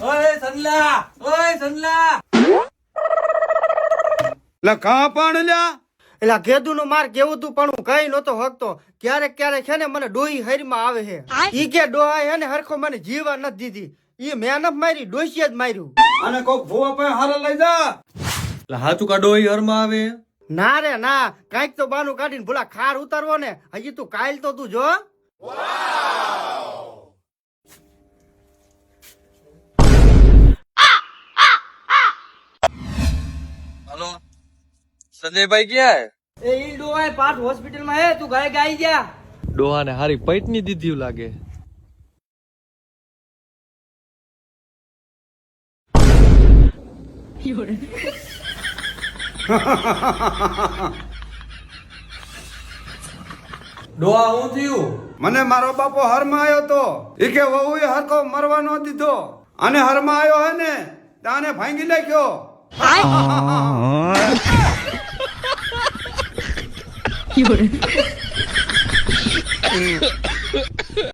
ઓય સનલા ઓય પણ લ્યા એટલે ગેદુ નું માર કેવું તું પણ હું કઈ નતો હકતો ક્યારેક ક્યારેક છે ને મને ડોહી હરીમાં આવે છે. ઈ કે ડોહા હે ને હરખો મને જીવા નથી દીધી. ઈ મહેનત મારી ડોસી જ માર્યું. અને કોક ભૂવા પાસે હારે લઈ જા. લા હાચું કા ડોહી હરમાં આવે? ના રે ના. કાઈક તો બાનું કાઢીને ભૂલા ખાર ઉતારવો ને. હજી તું કાલ તો તું જો. હાલો? સંજયભાઈ ક્યાં એ ઈ ડોહા પાઠ હોસ્પિટલમાં હે તું ગાય ગાઈ જા ડોહાને હારી પૈટની દીધી લાગે. ડોહા હું થયું? મને મારો બાપો હરમાં આવ્યો તો. એ કે વહુ એ હરખો મરવા ન દીધો. અને હરમાં આવ્યો હે ને તાને ભાંગી નાખ્યો.